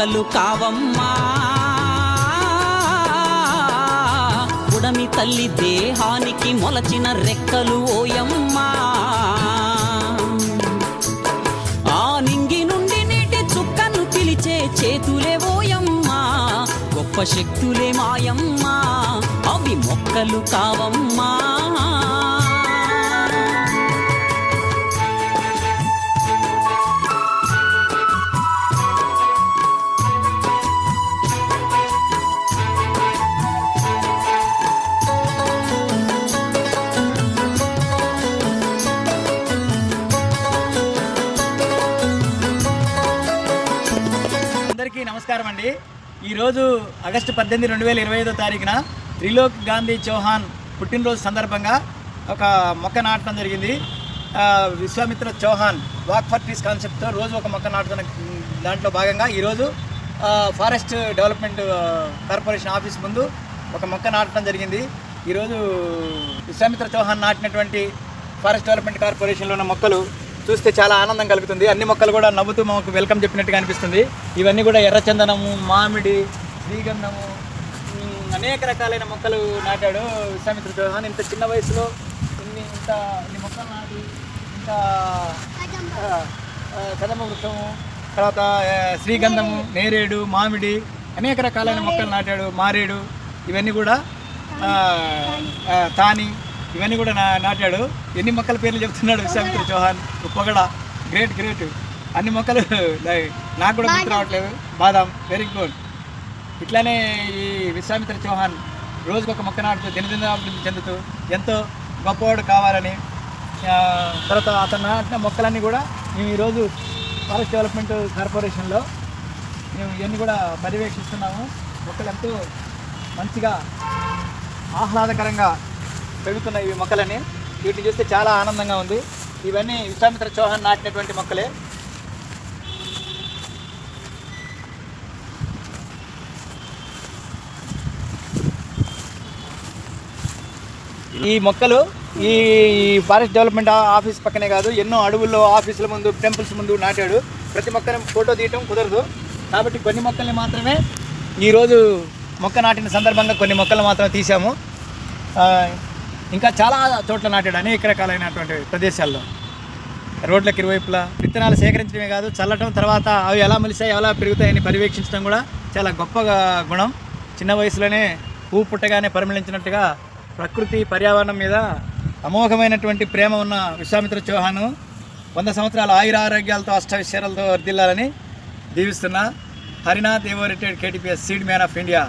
మొక్కలు కావమ్మా. ఉడమి తల్లి దేహానికి మొలచిన రెక్కలు ఓయమ్మా. ఆ నింగి నుండి నీటి చుక్కను పిలిచే చేతులే ఓయమ్మా. గొప్ప శక్తులే మాయమ్మా. అవి మొక్కలు కావమ్మా. అందరికీ నమస్కారం అండి. ఈరోజు ఆగస్టు పద్దెనిమిది రెండు వేల ఇరవై ఐదో తారీఖున త్రిలోక్ గాంధీ చౌహాన్ పుట్టినరోజు సందర్భంగా ఒక మొక్క నాటడం జరిగింది. Vishwamitra Chauhan walk for trees కాన్సెప్ట్తో రోజు ఒక మొక్క నాటుతున్న దాంట్లో భాగంగా ఈరోజు ఫారెస్ట్ డెవలప్మెంట్ కార్పొరేషన్ ఆఫీస్ ముందు ఒక మొక్క నాటడం జరిగింది. ఈరోజు విశ్వామిత్ర చౌహాన్ నాటినటువంటి ఫారెస్ట్ డెవలప్మెంట్ కార్పొరేషన్లో ఉన్న మొక్కలు చూస్తే చాలా ఆనందం కలుగుతుంది. అన్ని మొక్కలు కూడా నవ్వుతూ మాకు వెల్కమ్ చెప్పినట్టుగా అనిపిస్తుంది. ఇవన్నీ కూడా ఎర్రచందనము మామిడి శ్రీగంధము అనేక రకాలైన మొక్కలు నాటాడు విశ్వామిత్ర చౌహాన్. ఇంత చిన్న వయసులో ఇన్ని ఇంత ఇన్ని మొక్కలు నాటి ఇంత కదమ వృక్షము తర్వాత శ్రీగంధము నేరేడు మామిడి అనేక రకాలైన మొక్కలు నాటాడు. మారేడు ఇవన్నీ కూడా తాని ఇవన్నీ కూడా నా నాటాడు. ఎన్ని మొక్కల పేర్లు చెప్తున్నాడు విశ్వామిత్ర చౌహాన్? పొగడ. గ్రేట్ గ్రేట్ అన్ని మొక్కలు నాకు కూడా గుర్తు రావట్లేదు. బాదాం వెరీ గుడ్ ఇట్లానే ఈ విశ్వామిత్ర చౌహాన్ రోజుకొక ఒక మొక్క నాటుతూ దినదినాభివృద్ధి చెందుతూ ఎంతో గొప్పవాడు కావాలని తర్వాత అతను నాటిన మొక్కలన్నీ కూడా మేము ఈరోజు ఫారెస్ట్ డెవలప్మెంట్ కార్పొరేషన్లో మేము ఇవన్నీ కూడా పర్యవేక్షిస్తున్నాము. మొక్కలు ఎంతో మంచిగా ఆహ్లాదకరంగా పెరుగుతున్నాయి ఇవి మొక్కలని. వీటిని చూస్తే చాలా ఆనందంగా ఉంది. ఇవన్నీ విశ్వామిత్ర చౌహాన్ నాటినటువంటి మొక్కలే. ఈ మొక్కలు ఈ ఫారెస్ట్ డెవలప్మెంట్ ఆ- ఆఫీస్ పక్కనే కాదు ఎన్నో అడవుల్లో ఆఫీసుల ముందు టెంపుల్స్ ముందు నాటాడు. ప్రతి మొక్కని ఫోటో తీయటం కుదరదు. కాబట్టి కొన్ని మొక్కల్ని మాత్రమే ఈరోజు మొక్క నాటిన సందర్భంగా కొన్ని మొక్కలు మాత్రమే తీసాము ఇంకా చాలా చోట్ల నాటాడు అనేక రకాలైనటువంటి ప్రదేశాల్లో. రోడ్లకు ఇరువైపులా విత్తనాలు సేకరించడమే కాదు చల్లటం తర్వాత అవి ఎలా మలిసాయి ఎలా పెరుగుతాయని పర్యవేక్షించడం కూడా చాలా గొప్ప గుణం. చిన్న వయసులోనే పువ్వు పుట్టగానే పరిమళించినట్టుగా ప్రకృతి పర్యావరణం మీద అమోఘమైనటువంటి ప్రేమ ఉన్న విశ్వామిత్ర చౌహాను వంద సంవత్సరాల ఆయుర ఆరోగ్యాలతో అష్టవిశ్వరాలతో వర్దిల్లాలని దీవిస్తున్న హరినాథ్ ఏవో retired KTPS seed man of India